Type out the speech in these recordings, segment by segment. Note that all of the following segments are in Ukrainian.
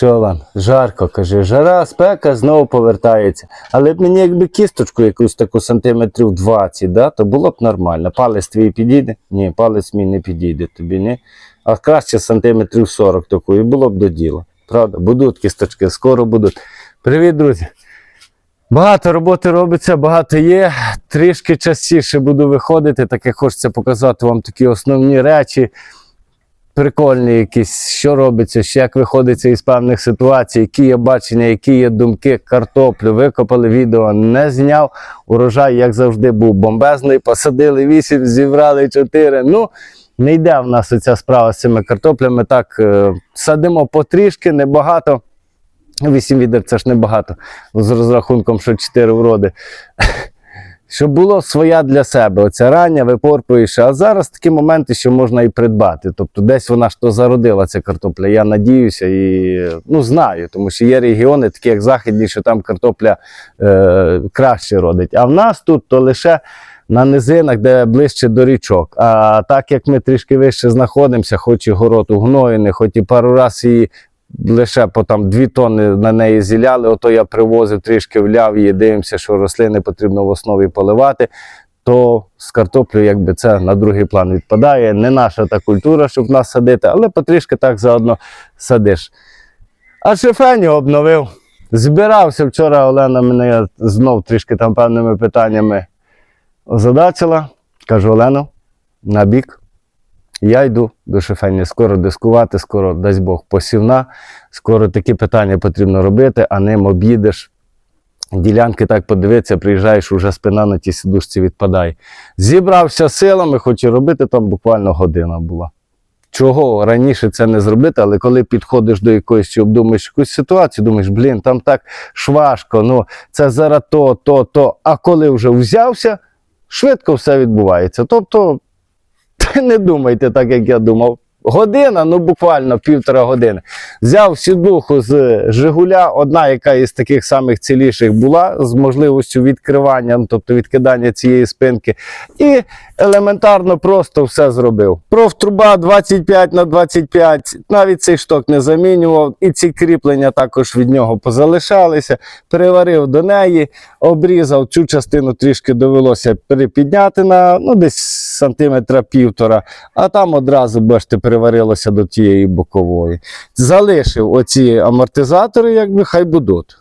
Що вам? Жарко, каже, жара, спека знову повертається. Але б мені якби кісточку якусь таку сантиметрів 20, да, то було б нормально. Палець твій підійде? Ні, палець мій не підійде тобі, ні. А краще сантиметрів 40 такої, було б до діла. Правда? Будуть кісточки, скоро будуть. Привіт, друзі! Багато роботи робиться, багато є. Трішки частіше буду виходити, так як хочеться показати вам такі основні речі прикольні якісь, що робиться, як виходиться із певних ситуацій, які є бачення, які є думки, картоплю. Викопали відео, не зняв. Урожай, як завжди, був бомбезний. Посадили 8, зібрали 4. Ну, не йде в нас оця справа з цими картоплями. Так, е, садимо потрішки, небагато. 8 відер це ж небагато. З розрахунком, що 4 вроди. Щоб було своя для себе. Оця рання випорпуєш. А зараз такі моменти, що можна і придбати. Тобто десь вона ж то зародила ця картопля. Я надіюся і ну, знаю, тому що є регіони, такі як західні, що там картопля е, краще родить. А в нас тут то лише на низинах, де ближче до річок. А так як ми трішки вище знаходимося, хоч і город угноєний, хоч і пару разів її лише по там 2 тонни на неї зіляли, ото я привозив трішки вляв її, дивимося, що рослини потрібно в основі поливати. То з картоплею якби це на другий план відпадає. Не наша та культура, щоб нас садити, але потрішки так заодно садиш. А шифеню обновив. Збирався вчора Олена мене знов трішки там певними питаннями озадачила. Кажу, Олено, на бік. Я йду до шифені. Скоро дискувати, скоро, дасть Бог, посівна. Скоро такі питання потрібно робити, а ним об'їдеш. Ділянки так подивитися, приїжджаєш, уже спина на тій сидушці відпадає. Зібрався силами, хоч і робити там буквально година була. Чого раніше це не зробити, але коли підходиш до якоїсь чи обдумаєш якусь ситуацію, думаєш, блін, там так шважко, ну це зараз то, то, то. А коли вже взявся, швидко все відбувається. Тобто не думайте так, як я думав. Година, ну буквально півтора години. Взяв сідуху з Жигуля, одна, яка із таких самих ціліших була, з можливістю відкривання, ну, тобто відкидання цієї спинки. І елементарно просто все зробив. Профтруба 25 на 25, навіть цей шток не замінював, і ці кріплення також від нього позалишалися. Переварив до неї, обрізав цю частину трішки довелося перепідняти на ну, десь сантиметра півтора, а там одразу, бачите, переварилося до тієї бокової. Залишив оці амортизатори, якби хай будуть.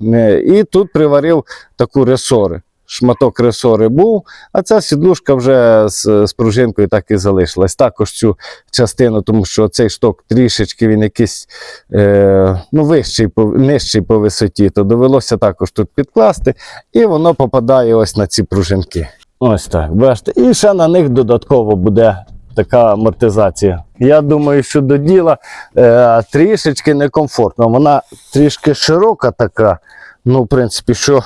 І тут приварив таку ресори. Шматок ресори був, а ця сідлушка вже з, з пружинкою так і залишилась. Також цю частину, тому що цей шток трішечки він якийсь е, ну, вищий, по, нижчий по висоті, то довелося також тут підкласти, і воно попадає ось на ці пружинки. Ось так, бачите. І ще на них додатково буде така амортизація. Я думаю, що до діла е, трішечки некомфортно. Вона трішки широка така. Ну, в принципі, що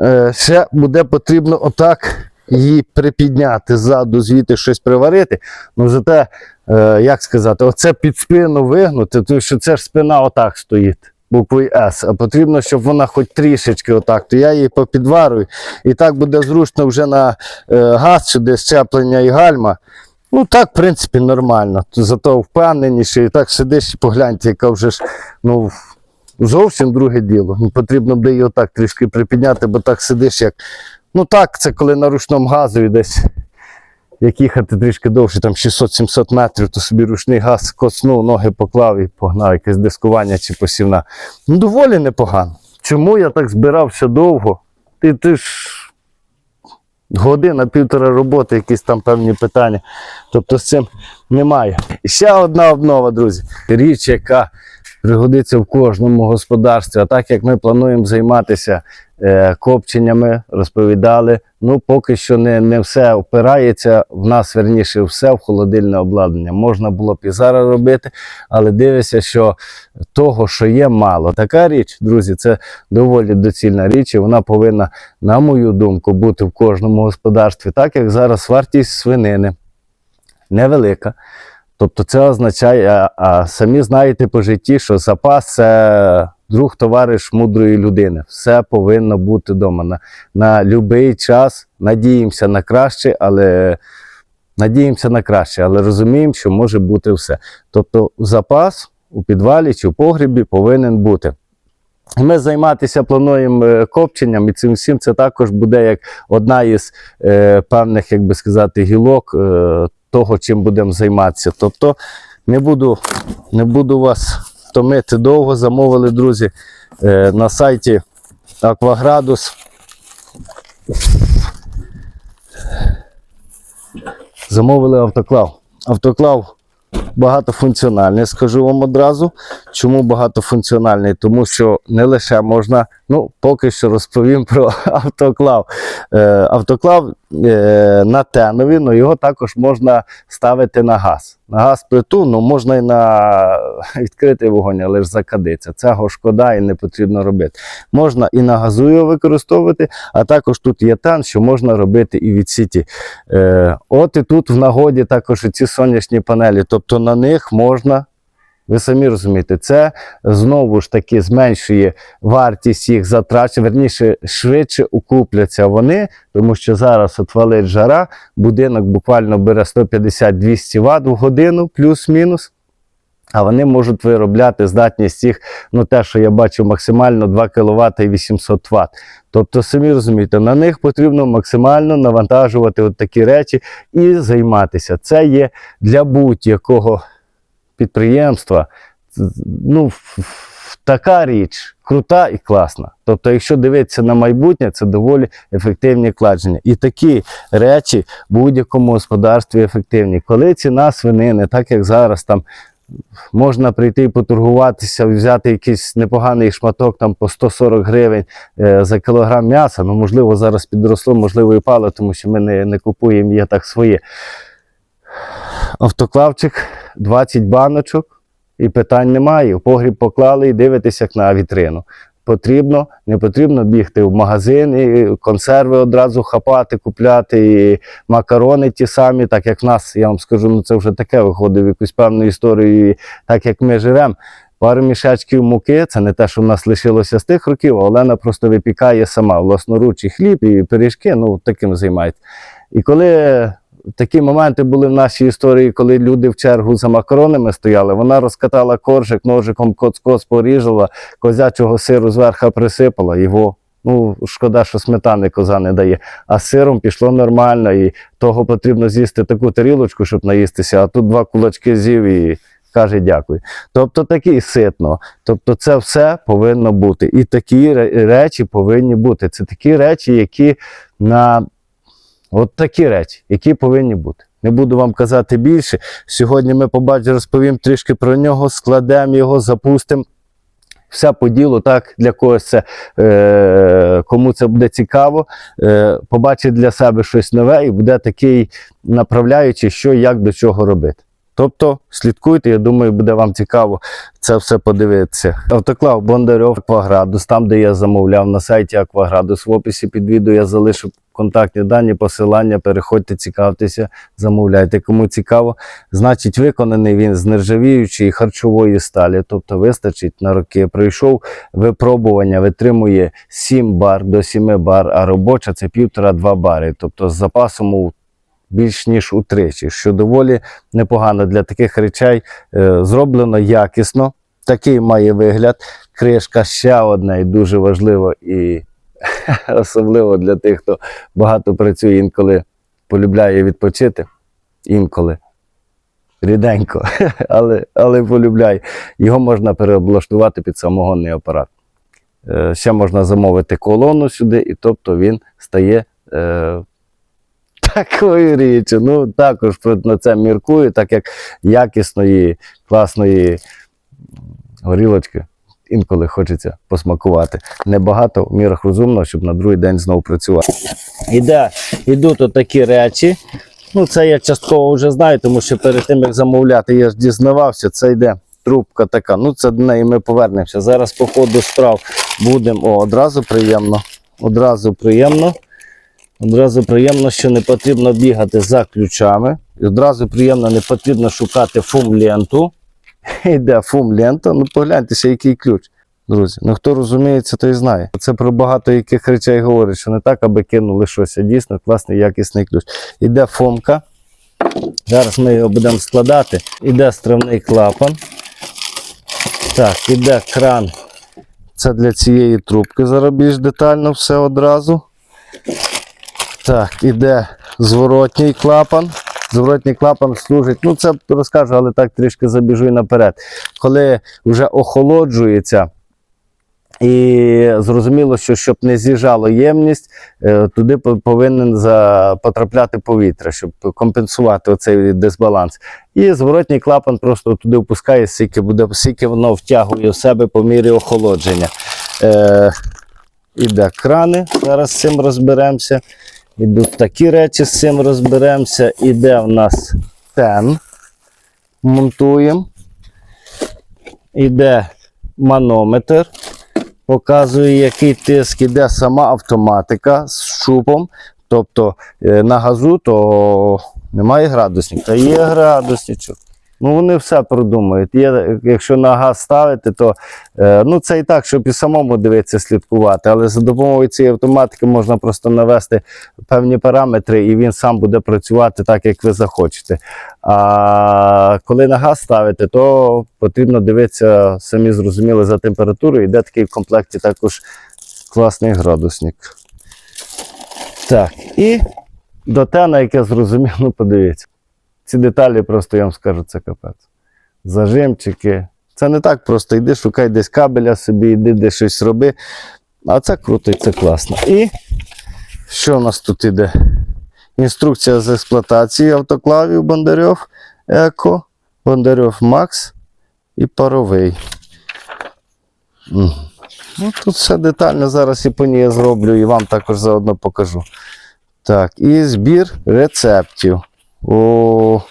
е, ще буде потрібно отак її припідняти ззаду, звідти щось приварити. Ну, зате, е, як сказати, оце під спину вигнути, тому що це ж спина отак стоїть. Буквою С, а потрібно, щоб вона хоч трішечки отак, то я її попідварую. І так буде зручно вже на е, газ десь щеплення і гальма. Ну так, в принципі, нормально. Зато впевненіше, і так сидиш і погляньте, яка вже ж ну, зовсім друге діло. Ну, Потрібно буде її отак трішки припідняти, бо так сидиш як. Ну так, це коли на ручному газові десь. Як їхати трішки довше, там 600-700 метрів, то собі ручний газ коцнув, ноги поклав і погнав якесь дискування чи посівна. Ну, доволі непогано. Чому я так збирався довго? Ти, ти ж година, півтора роботи, якісь там певні питання. Тобто з цим немає. І ще одна обнова, друзі. Річ, яка пригодиться в кожному господарстві. А так як ми плануємо займатися е, копченнями, розповідали, ну поки що не, не все опирається. В нас верніше все в холодильне обладнання. Можна було б і зараз робити, але дивися, що того, що є, мало. Така річ, друзі, це доволі доцільна річ, і вона повинна, на мою думку, бути в кожному господарстві, так як зараз вартість свинини невелика. Тобто це означає, а, самі знаєте по житті, що запас це друг товариш мудрої людини. Все повинно бути вдома. На, на будь-який час надіємося на краще, але надіємося на краще, але розуміємо, що може бути все. Тобто запас у підвалі чи в погрібі повинен бути. Ми займатися плануємо е, копченням, і цим всім це також буде як одна із е, певних, як би сказати, гілок е, того, чим будемо займатися. Тобто не буду, не буду вас томити довго. Замовили, друзі, е, на сайті Акваградус. Замовили автоклав. Автоклав багатофункціональний, скажу вам одразу. Чому багатофункціональний? Тому що не лише можна, ну, поки що розповім про автоклав. Е, автоклав на тенові, але його також можна ставити на газ. На газ плиту, ну можна і на відкритий вогонь, але ж закадиться. Цього шкода і не потрібно робити. Можна і на газу його використовувати, а також тут є тен, що можна робити і від сіті. Е, от і тут в нагоді також ці сонячні панелі, тобто на них можна. Ви самі розумієте, це знову ж таки зменшує вартість їх затрат, верніше швидше укупляться вони, тому що зараз от валить жара, будинок буквально бере 150-200 Вт в годину, плюс-мінус. А вони можуть виробляти здатність їх, ну те, що я бачу, максимально 2 кВт і 800 Вт. Тобто, самі розумієте, на них потрібно максимально навантажувати от такі речі і займатися. Це є для будь-якого підприємства. Ну, така річ крута і класна. Тобто, якщо дивитися на майбутнє, це доволі ефективні вкладення. І такі речі в будь-якому господарстві ефективні. Коли ціна свинини, так як зараз там. Можна прийти і поторгуватися, взяти якийсь непоганий шматок там по 140 гривень е, за кілограм м'яса. Ну, можливо, зараз підросло, можливо, і пало, тому що ми не, не купуємо є так своє. Автоклавчик, 20 баночок, і питань немає. В погріб поклали і дивитесь, як на вітрину. Потрібно, не потрібно бігти в магазин і консерви одразу хапати, купляти, і макарони ті самі, так як в нас, я вам скажу, ну це вже таке виходить в якусь певну історію, і так як ми живемо. Пару мішечків муки, це не те, що в нас лишилося з тих років, Олена просто випікає сама власноруч і хліб, і пиріжки, ну таким займається. І коли такі моменти були в нашій історії, коли люди в чергу за макаронами стояли, вона розкатала коржик, ножиком коц-коц поріжала, козячого сиру зверху присипала, його. Ну, шкода, що сметани коза не дає. А сиром пішло нормально, і того потрібно з'їсти таку тарілочку, щоб наїстися, а тут два кулачки з'їв і каже дякую. Тобто такий ситно. Тобто це все повинно бути. І такі речі повинні бути. Це такі речі, які на От такі речі, які повинні бути. Не буду вам казати більше. Сьогодні ми побачимо, розповім трішки про нього, складемо його, запустимо. Все по ділу, так, для когось це, е, кому це буде цікаво, е, побачить для себе щось нове і буде такий направляючий, що як до чого робити. Тобто слідкуйте, я думаю, буде вам цікаво це все подивитися. Автоклав Бондарьов Акваградус, там, де я замовляв на сайті Акваградус. В описі під відео я залишу контактні дані, посилання. Переходьте, цікавтеся, замовляйте. Кому цікаво, значить, виконаний він з нержавіючої харчової сталі, тобто вистачить на роки. Пройшов випробування, витримує 7 бар до 7 бар, а робоча це 1,5-2 бари. Тобто з запасом у більш ніж утричі, що доволі непогано для таких речей е, зроблено якісно. Такий має вигляд. Кришка ще одна і дуже важливо, і особливо для тих, хто багато працює інколи полюбляє відпочити. Інколи. Ріденько, але, але полюбляє. Його можна переоблаштувати під самогонний апарат. Е, ще можна замовити колону сюди, і тобто він стає е, такою річчю. Ну, також на це міркую, так як якісної, класної горілочки інколи хочеться посмакувати. Небагато в мірах розумного, щоб на другий день знову працювати. Іде, ідуть отакі речі. Ну, це я частково вже знаю, тому що перед тим, як замовляти, я ж дізнавався, це йде трубка така. Ну, це до неї ми повернемося. Зараз по ходу справ будемо. О, одразу приємно. Одразу приємно. Одразу приємно, що не потрібно бігати за ключами. І одразу приємно, не потрібно шукати фум-ленту. Йде фум-лента. Ну погляньтеся, який ключ. Друзі, ну хто розуміється, той знає. Це про багато яких речей говорить, що не так, аби кинули щось, а дійсно класний якісний ключ. Іде фомка. Зараз ми його будемо складати. Іде стравний клапан. Так, іде кран. Це для цієї трубки. Зараз більш детально все одразу. Так, іде зворотній клапан. Зворотній клапан служить, ну це розкажу, але так трішки забіжу і наперед. Коли вже охолоджується, і зрозуміло, що щоб не з'їжджало ємність, е, туди повинен потрапляти повітря, щоб компенсувати оцей дисбаланс. І зворотній клапан просто туди впускає, скільки буде, скільки воно втягує в себе по мірі охолодження. Е, іде крани, зараз з цим розберемося. Ідуть такі речі, з цим розберемося. Іде в нас тен, монтуємо. Іде манометр, показує, який тиск, іде сама автоматика з шупом. Тобто е, на газу то немає градусника, є градусничок. Ну, вони все продумають. Є, якщо на газ ставити, то е, ну, це і так, щоб і самому дивитися, слідкувати. Але за допомогою цієї автоматики можна просто навести певні параметри, і він сам буде працювати так, як ви захочете. А коли на газ ставите, то потрібно дивитися, самі зрозуміли за температурою. Йде такий в комплекті також класний градусник. Так, і до те, на яке зрозумів, ну подивіться. Ці деталі просто я вам скажу, це капець. Зажимчики. Це не так просто. Йди, шукай десь кабеля собі, йди десь щось роби. А це круто і це класно. І що у нас тут іде? Інструкція з експлуатації автоклавів Бондарьов Еко, Бондарьов Макс і паровий. Ну, тут все детально зараз і по ній я зроблю і вам також заодно покажу. Так, і збір рецептів. О.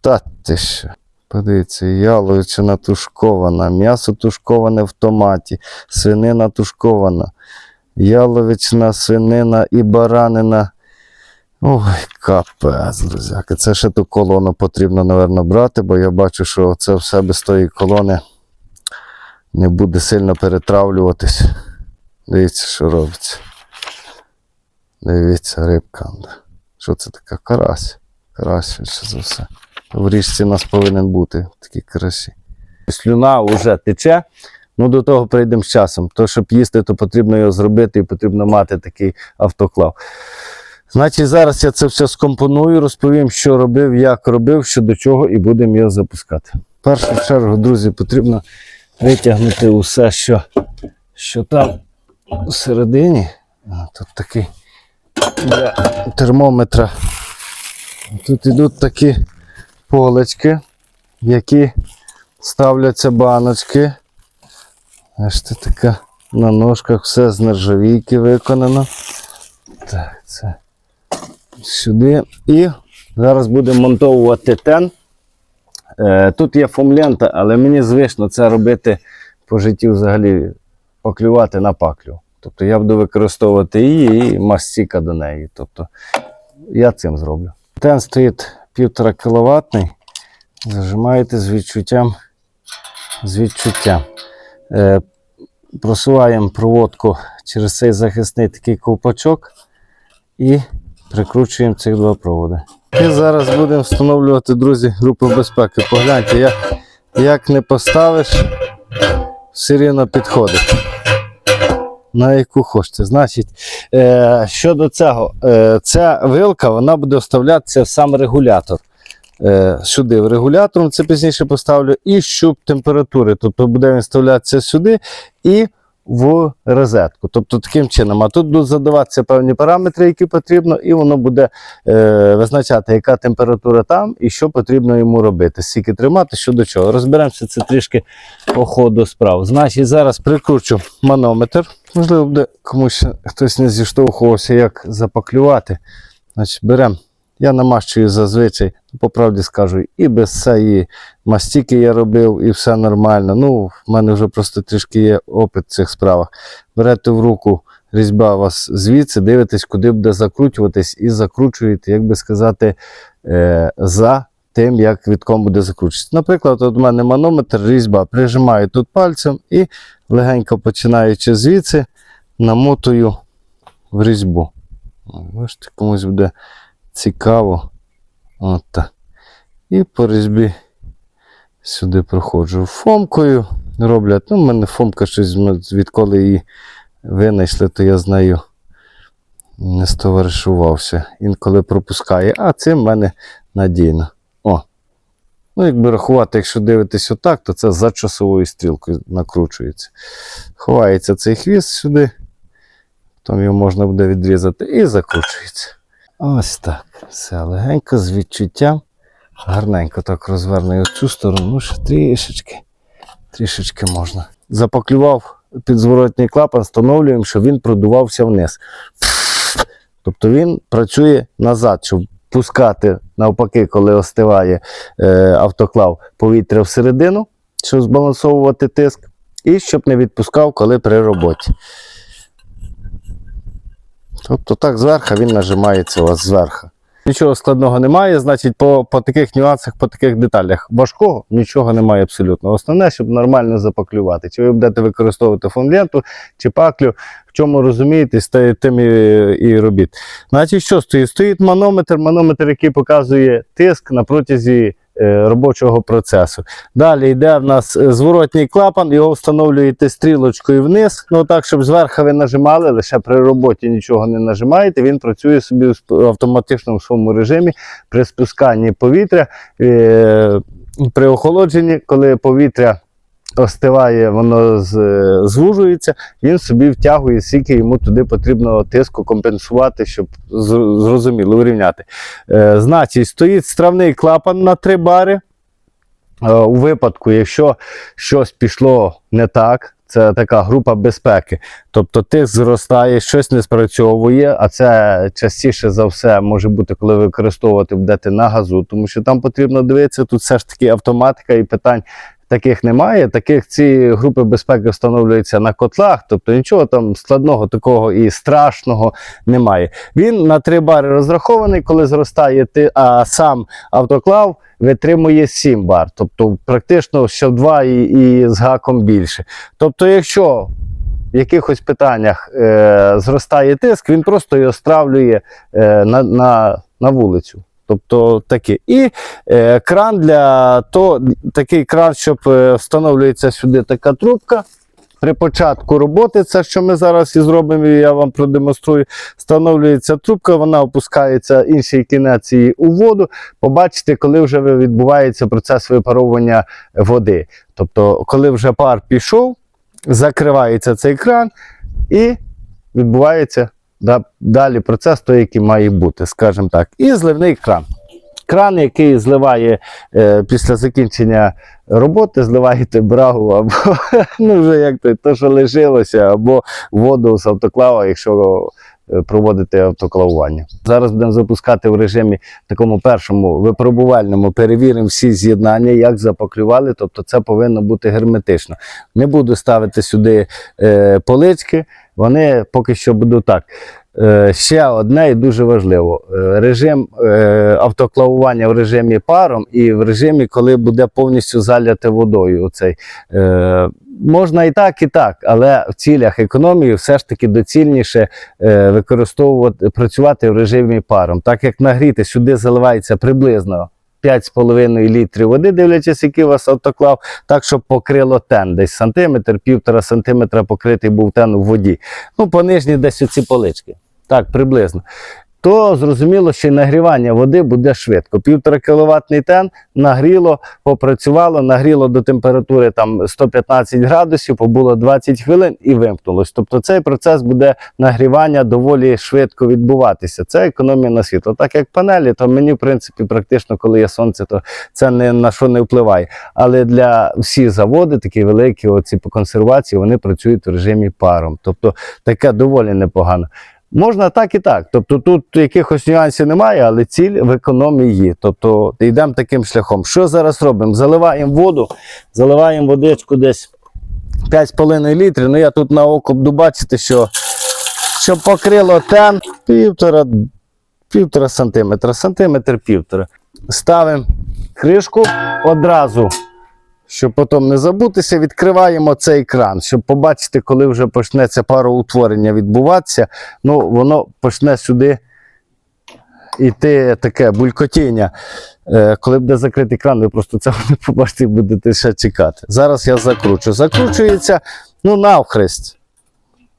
Та ти. Подивіться, яловичина тушкована, м'ясо тушковане в томаті, свинина тушкована, яловичина, свинина і баранина. Ой, капець, друзяки. Це ще ту колону потрібно, напевно, брати, бо я бачу, що це все без тої колони не буде сильно перетравлюватись. Дивіться, що робиться. Дивіться, рибка. Що це таке? Карась. Карась, швидше за все. В річці у нас повинен бути такі карасі. Слюна вже тече, ну до того прийдемо з часом. То, щоб їсти, то потрібно його зробити і потрібно мати такий автоклав. Значить, зараз я це все скомпоную, розповім, що робив, як робив, що до чого, і будемо його запускати. В першу чергу, друзі, потрібно витягнути усе, що, що там всередині. Тут такий для термометра. Тут йдуть такі полочки, в які ставляться баночки. Бачите, така на ножках все з нержавійки виконано. Так, це сюди. І зараз будемо монтовувати тен. Е, Тут є фомлента, але мені звично це робити по житті взагалі поклювати на паклю. Тобто я буду використовувати її і мастіка до неї. Тобто я цим зроблю. Тен стоїть 1,5 кВт. Зажимаєте з відчуттям. З відчуттям. Е, просуваємо проводку через цей захисний такий ковпачок і прикручуємо цих два проводи. І зараз будемо встановлювати, друзі, групу безпеки. Погляньте, як, як не поставиш, все рівно підходить. На яку хочете. Значить, е, щодо цього, е, ця вилка вона буде вставлятися в сам регулятор. Е, сюди в регулятор, це пізніше поставлю, і щуп температури. Тобто буде він вставлятися сюди і в розетку. Тобто таким чином. А тут будуть задаватися певні параметри, які потрібно, і воно буде е, визначати, яка температура там і що потрібно йому робити. Скільки тримати, що до чого. Розберемося це трішки по ходу справ. Значить, зараз прикручу манометр. Можливо, буде комусь хтось не зіштовхувався, як запаклювати. Значить, беремо. Я намащую зазвичай, по правді скажу, і без цієї мастіки я робив, і все нормально. Ну, в мене вже просто трішки є опит в цих справах. Берете в руку різьба вас звідси, дивитесь, куди буде закручуватись, і закручуєте, як би сказати, е, за тим, як відком буде закручуватися. Наприклад, от у мене манометр, різьба, прижимаю тут пальцем і легенько починаючи звідси, намотую в різьбу. О, Бачите, комусь буде цікаво. От. І по різьбі Сюди проходжу фомкою. Роблять. Ну, в мене фомка щось відколи її винайшли, то я з нею не стоваришувався. Інколи пропускає, а цим в мене надійно. О. Ну, якби рахувати, якщо дивитись отак, то це за часовою стрілкою накручується. Ховається цей хвіст сюди, потім його можна буде відрізати і закручується. Ось так. Все легенько, з відчуттям. Гарненько так розверну цю сторону. Ну, ще трішечки. Трішечки можна. Запаклював підзворотній клапан, встановлюємо, що він продувався вниз. Тобто він працює назад, щоб пускати навпаки, коли остиває е, автоклав повітря всередину, щоб збалансовувати тиск, і щоб не відпускав, коли при роботі. Тобто так зверху він нажимається у вас зверху. Нічого складного немає, значить, по, по таких нюансах, по таких деталях важкого нічого немає абсолютно. Основне, щоб нормально запаклювати. Чи ви будете використовувати фонленту, чи паклю, в чому розумієтесь, тим і, і робіть. Значить, що стоїть? Стоїть манометр, манометр, який показує тиск на протязі робочого процесу. Далі йде в нас е, зворотній клапан, його встановлюєте стрілочкою вниз, ну так, щоб зверху ви нажимали, лише при роботі нічого не нажимаєте, він працює собі в автоматичному своєму режимі при спусканні повітря, е, при охолодженні, коли повітря остиває, воно звужується, він собі втягує, скільки йому туди потрібно тиску компенсувати, щоб зрозуміло урівняти. Е, значить, стоїть стравний клапан на три бари. Е, у випадку, якщо щось пішло не так, це така група безпеки. Тобто тиск зростає, щось не спрацьовує, а це частіше за все може бути, коли використовувати будете на газу, тому що там потрібно дивитися, тут все ж таки автоматика і питань. Таких немає. Таких ці групи безпеки встановлюються на котлах, тобто нічого там складного такого і страшного немає. Він на три бари розрахований, коли зростає а сам автоклав витримує 7 бар, тобто практично ще в два і, і з гаком більше. Тобто, якщо в якихось питаннях е, зростає тиск, він просто його стравлює е, на, на, на вулицю. Тобто таке. І е, кран для то, такий кран, щоб е, встановлюється сюди така трубка. При початку роботи, це що ми зараз і зробимо, я вам продемонструю. Встановлюється трубка, вона опускається інший кінець її у воду. Побачите, коли вже відбувається процес випаровування води. Тобто, коли вже пар пішов, закривається цей кран і відбувається далі процес, той, який має бути, скажімо так. І зливний кран. Кран, який зливає е, після закінчення роботи, зливаєте брагу або ну, вже як то, то, що лишилося, або воду з автоклава, якщо е, проводите автоклавування. Зараз будемо запускати в режимі такому першому випробувальному, перевіримо всі з'єднання, як запаклювали, тобто це повинно бути герметично. Не буду ставити сюди е, полички, вони поки що будуть так. Е, ще одне і дуже важливо: Е, режим е, автоклавування в режимі паром і в режимі, коли буде повністю заляте водою. Оцей. Можна і так, і так, але в цілях економії все ж таки доцільніше використовувати працювати в режимі паром. Так як нагріти сюди заливається приблизно 5,5 літрів води, дивлячись, який у вас автоклав, так, щоб покрило тен, десь сантиметр, півтора сантиметра покритий був тен у воді. Ну, по нижній десь оці полички. Так, приблизно. То зрозуміло, що й нагрівання води буде швидко. Півтора кіловатний тен нагріло, попрацювало, нагріло до температури там 115 градусів, побуло 20 хвилин і вимкнулось. Тобто цей процес буде нагрівання доволі швидко відбуватися. Це економія на світло. Так як панелі, то мені, в принципі, практично, коли є сонце, то це не на що не впливає. Але для всіх заводи, такі великі, оці по консервації, вони працюють в режимі паром. Тобто таке доволі непогано. Можна так і так. Тобто тут якихось нюансів немає, але ціль в економії. Тобто йдемо таким шляхом. Що зараз робимо? Заливаємо воду, заливаємо водичку десь 5,5 літрів. Ну я тут на око буду бачити, що щоб покрило тен півтора, півтора сантиметра, сантиметр півтора. Ставимо кришку одразу. Щоб потім не забутися, відкриваємо цей кран, щоб побачити, коли вже почнеться пароутворення відбуватися, ну воно почне сюди йти таке булькотіння. Е, Коли буде закритий кран, ви просто це не побачите і будете ще чекати. Зараз я закручу. Закручується ну, навхрест.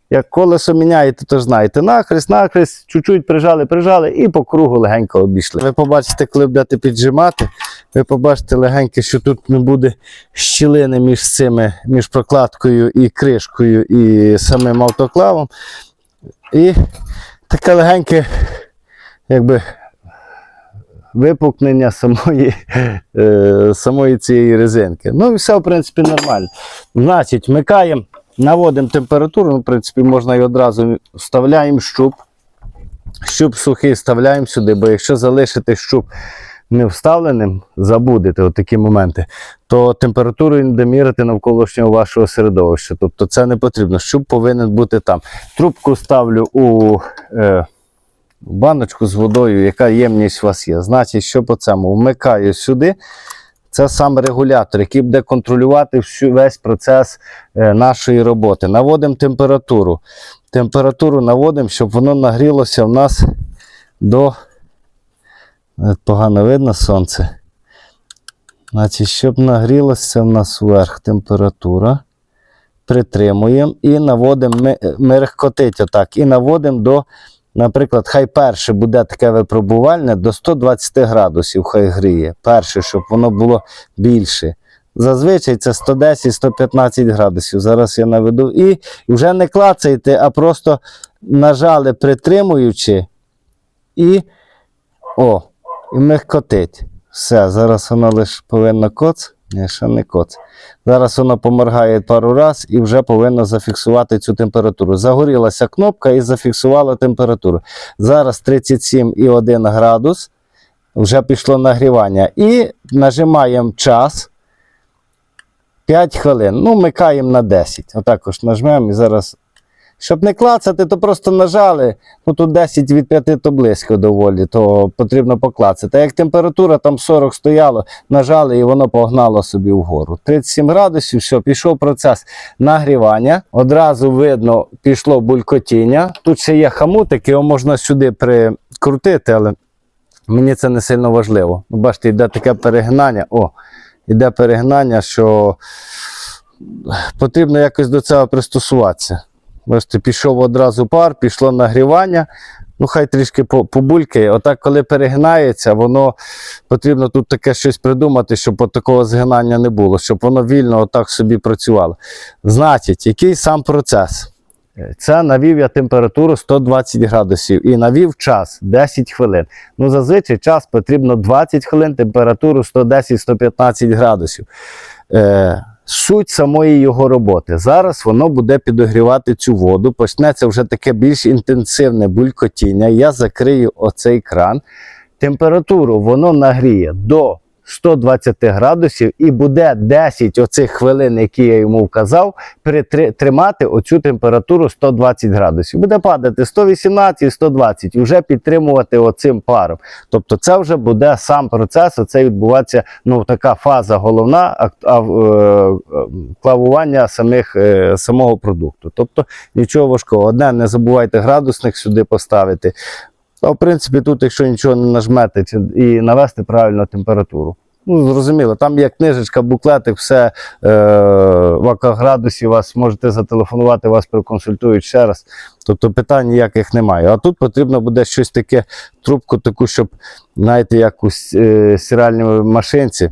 Як колесо міняєте, то знаєте, нахрест, нахрест, чуть-чуть прижали, прижали і по кругу легенько обійшли. Ви побачите, коли будете піджимати, ви побачите легенько, що тут не буде щілини між цими, між прокладкою і кришкою, і самим автоклавом. І таке легеньке, якби. Випукнення самої, е, самої цієї резинки. Ну і все, в принципі, нормально. Значить, вмикаємо, наводимо температуру, ну, в принципі, можна і одразу вставляємо щуп. Щуп сухий вставляємо сюди, бо якщо залишити щуп не вставленим, забудете от такі моменти, то температуру не міряти навколишнього вашого середовища. Тобто це не потрібно. Щуп повинен бути там. Трубку ставлю у е, баночку з водою, яка ємність у вас є. Значить, що по цьому? Вмикаю сюди. Це сам регулятор, який буде контролювати всю, весь процес е, нашої роботи. Наводимо температуру. Температуру наводимо, щоб воно нагрілося в нас до. Е, Погано видно сонце. Значить, щоб нагрілося в нас вверх температура. Притримуємо і наводимо, е, мерехкотить отак. І наводимо до, наприклад, хай перше буде таке випробувальне до 120 градусів, хай гріє. Перше, щоб воно було більше. Зазвичай це 110-115 градусів. Зараз я наведу. І вже не клацайте, а просто нажали, притримуючи, і о, і мехкотить. Все, зараз воно лише повинно коц. Ще не. Зараз воно поморгає пару раз і вже повинно зафіксувати цю температуру. Загорілася кнопка і зафіксувала температуру. Зараз 37,1 градус. Вже пішло нагрівання. І нажимаємо час. 5 хвилин. Ну, вмикаємо на 10. Отак ось нажмемо і зараз. Щоб не клацати, то просто нажали. Ну тут 10 від 5 то близько доволі, то потрібно поклацати. А як температура там 40 стояло, нажали і воно погнало собі вгору. 37 градусів, все, пішов процес нагрівання. Одразу видно, пішло булькотіння. Тут ще є хамутик, його можна сюди прикрутити, але мені це не сильно важливо. Ну, Бачите, йде таке перегнання. О, йде перегнання, що потрібно якось до цього пристосуватися. Бачите, пішов одразу пар, пішло нагрівання. Ну, хай трішки побулькає. Отак, коли перегинається, воно потрібно тут таке щось придумати, щоб от такого згинання не було, щоб воно вільно отак собі працювало. Значить, який сам процес? Е, Це навів я температуру 120 градусів і навів час 10 хвилин. Ну, зазвичай час потрібно 20 хвилин, температуру 110-115 градусів. Е, суть самої його роботи. Зараз воно буде підогрівати цю воду, почнеться вже таке більш інтенсивне булькотіння. Я закрию оцей кран. Температуру воно нагріє до 120 градусів і буде 10 оцих хвилин, які я йому вказав, тримати оцю температуру 120 градусів. Буде падати 118-120 і вже підтримувати оцим паром. Тобто це вже буде сам процес, оце відбуватися ну, така фаза головна а, е, клавування самих, е, самого продукту. Тобто нічого важкого. Одне, не забувайте градусник сюди поставити. А в принципі, тут, якщо нічого не нажмете і навести правильно температуру. Ну, зрозуміло, там є книжечка, буклетик, все е, в акаградусі вас можете зателефонувати, вас проконсультують ще раз. Тобто питань ніяких немає. А тут потрібно буде щось таке, трубку таку, щоб, знаєте, як у е, стиральній машинці,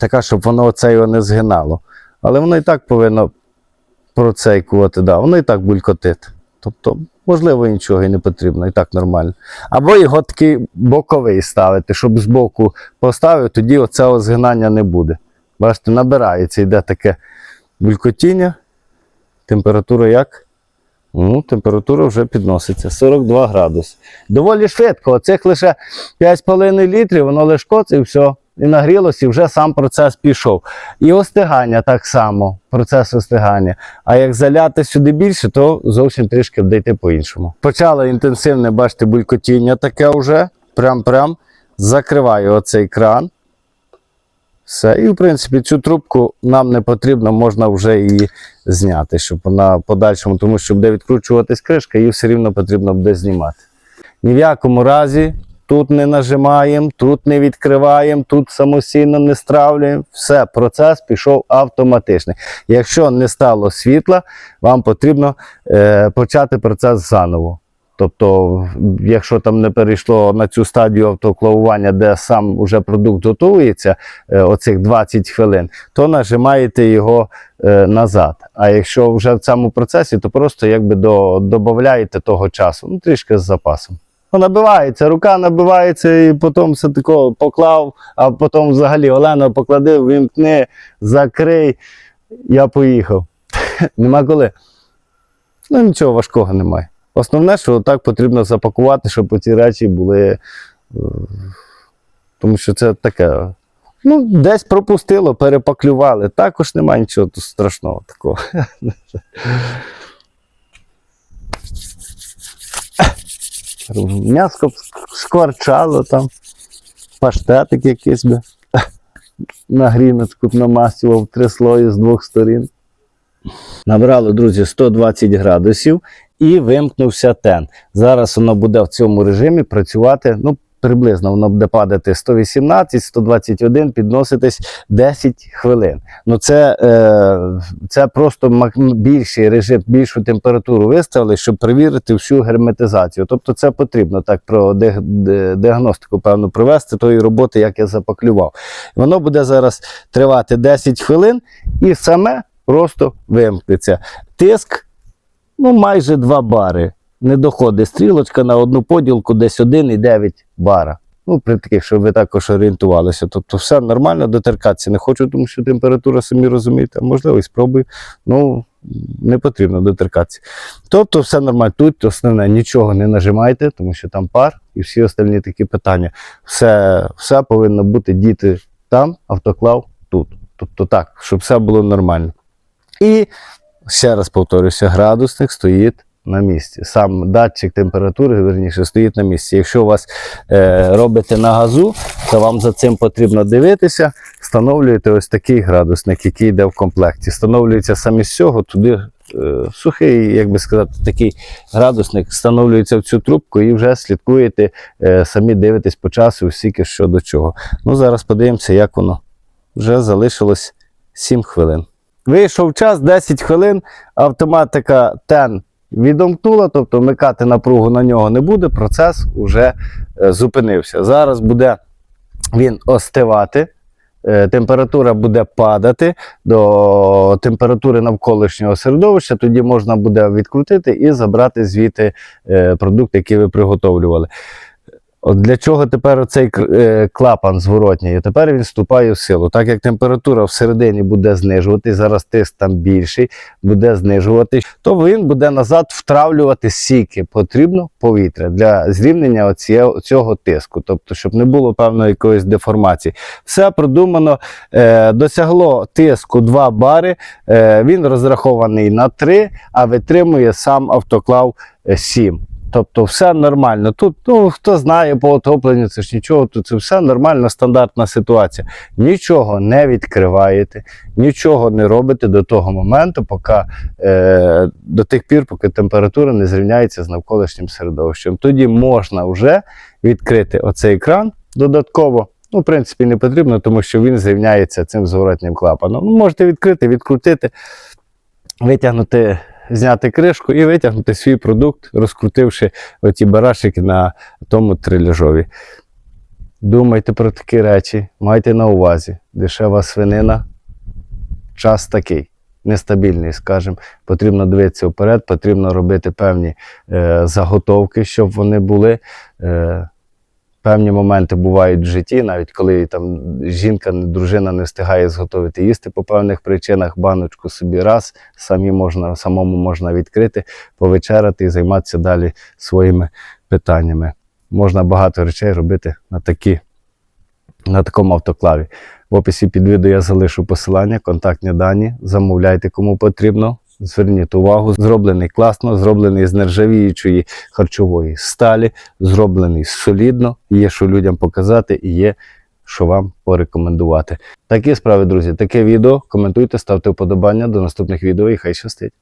така, щоб воно оце його не згинало. Але воно і так повинно процейкувати, да, воно і так булькотить. Тобто, можливо, нічого і не потрібно, і так нормально. Або його такий боковий ставити, щоб збоку поставив, тоді оцього згинання не буде. Бачите, набирається, йде таке булькотіння. Температура як? Ну, температура вже підноситься 42 градуси. Доволі швидко. Оцих лише 5,5 літрів, воно лише коц і все. І нагрілося, і вже сам процес пішов. І остигання так само, процес остигання. А як заляти сюди більше, то зовсім трішки буде по-іншому. Почало інтенсивне, бачите, булькотіння таке вже. Прям-прям. Закриваю оцей кран. Все. І, в принципі, цю трубку нам не потрібно, можна вже її зняти, щоб вона подальшому, тому що буде відкручуватись кришка, її все рівно потрібно буде знімати. Ні в якому разі тут не нажимаємо, тут не відкриваємо, тут самостійно не стравлюємо. Все, процес пішов автоматичний. Якщо не стало світла, вам потрібно е, почати процес заново. Тобто, якщо там не перейшло на цю стадію автоклавування, де сам уже продукт готується, е, оцих 20 хвилин, то нажимаєте його е, назад. А якщо вже в цьому процесі, то просто якби до, додаєте того часу, ну трішки з запасом. Ну, набивається, рука набивається, і потім все тако поклав, а потім взагалі Олена поклади, вимкни, закрий. Я поїхав. Нема коли. Ну нічого важкого немає. Основне, що так потрібно запакувати, щоб ці речі були. е, Тому що це таке. Ну, десь пропустило, перепаклювали. Також немає нічого страшного такого. М'яско скварчало там, паштетик якийсь би. На гріночку намастював три слої з двох сторін. Набрало, друзі, 120 градусів і вимкнувся тен. Зараз воно буде в цьому режимі працювати. Ну, приблизно воно буде падати 118, 121, підноситись 10 хвилин. Ну, це, е, це просто більший режим, більшу температуру виставили, щоб перевірити всю герметизацію. Тобто це потрібно так про діагностику, певно, провести тої роботи, як я запаклював. Воно буде зараз тривати 10 хвилин і саме просто вимкнеться. Тиск ну, майже 2 бари. Не доходить стрілочка на одну поділку, десь 1,9 бара. Ну, при таких, щоб ви також орієнтувалися. Тобто все нормально дотеркатися не хочу, тому що температура, самі розумієте, а можливо і спробую. Ну, не потрібно дотеркатися. Тобто все нормально. Тут основне нічого не нажимайте, тому що там пар і всі остальні такі питання. Все, все повинно бути діти там, автоклав тут. Тобто так, щоб все було нормально. І ще раз повторюся, градусник стоїть на місці. Сам датчик температури, верніше, стоїть на місці. Якщо у вас е, робите на газу, то вам за цим потрібно дивитися. Встановлюєте ось такий градусник, який йде в комплекті. Встановлюється саме з цього, туди е, сухий, як би сказати, такий градусник встановлюється в цю трубку і вже слідкуєте, е, самі дивитесь по часу, скільки що до чого. Ну, зараз подивимося, як воно. Вже залишилось 7 хвилин. Вийшов час 10 хвилин, автоматика TEN відомкнула, тобто вмикати напругу на нього не буде, процес вже е, зупинився. Зараз буде він остивати, е, температура буде падати до температури навколишнього середовища, тоді можна буде відкрутити і забрати звідти е, продукт, який ви приготовлювали. От для чого тепер цей клапан зворотній? Тепер він вступає в силу. Так як температура всередині буде знижуватись, зараз тиск там більший, буде знижуватись, то він буде назад втравлювати сіки. Потрібно повітря для зрівнення цього тиску, тобто, щоб не було певної якоїсь деформації. Все продумано, е, досягло тиску 2 бари, е, він розрахований на 3, а витримує сам автоклав е, 7. Тобто все нормально. Тут, ну хто знає по отопленню, це ж нічого, тут це все нормальна стандартна ситуація. Нічого не відкриваєте, нічого не робите до того моменту, поки е, до тих пір, поки температура не зрівняється з навколишнім середовищем. Тоді можна вже відкрити оцей кран додатково. Ну, в принципі, не потрібно, тому що він зрівняється цим зворотнім клапаном. Ну, можете відкрити, відкрутити, витягнути, зняти кришку і витягнути свій продукт, розкрутивши оті барашики на тому триляжові. Думайте про такі речі, майте на увазі. Дешева свинина, час такий, нестабільний, скажімо. Потрібно дивитися вперед, потрібно робити певні е, заготовки, щоб вони були. Е, Певні моменти бувають в житті, навіть коли там жінка, дружина не встигає зготовити їсти по певних причинах, баночку собі раз, самі можна, самому можна відкрити, повечеряти і займатися далі своїми питаннями. Можна багато речей робити на, такі, на такому автоклаві. В описі під відео я залишу посилання, контактні дані, замовляйте кому потрібно. Зверніть увагу, зроблений класно, зроблений з нержавіючої харчової сталі, зроблений солідно, є що людям показати і є що вам порекомендувати. Такі справи, друзі, таке відео. Коментуйте, ставте вподобання до наступних відео і хай щастить.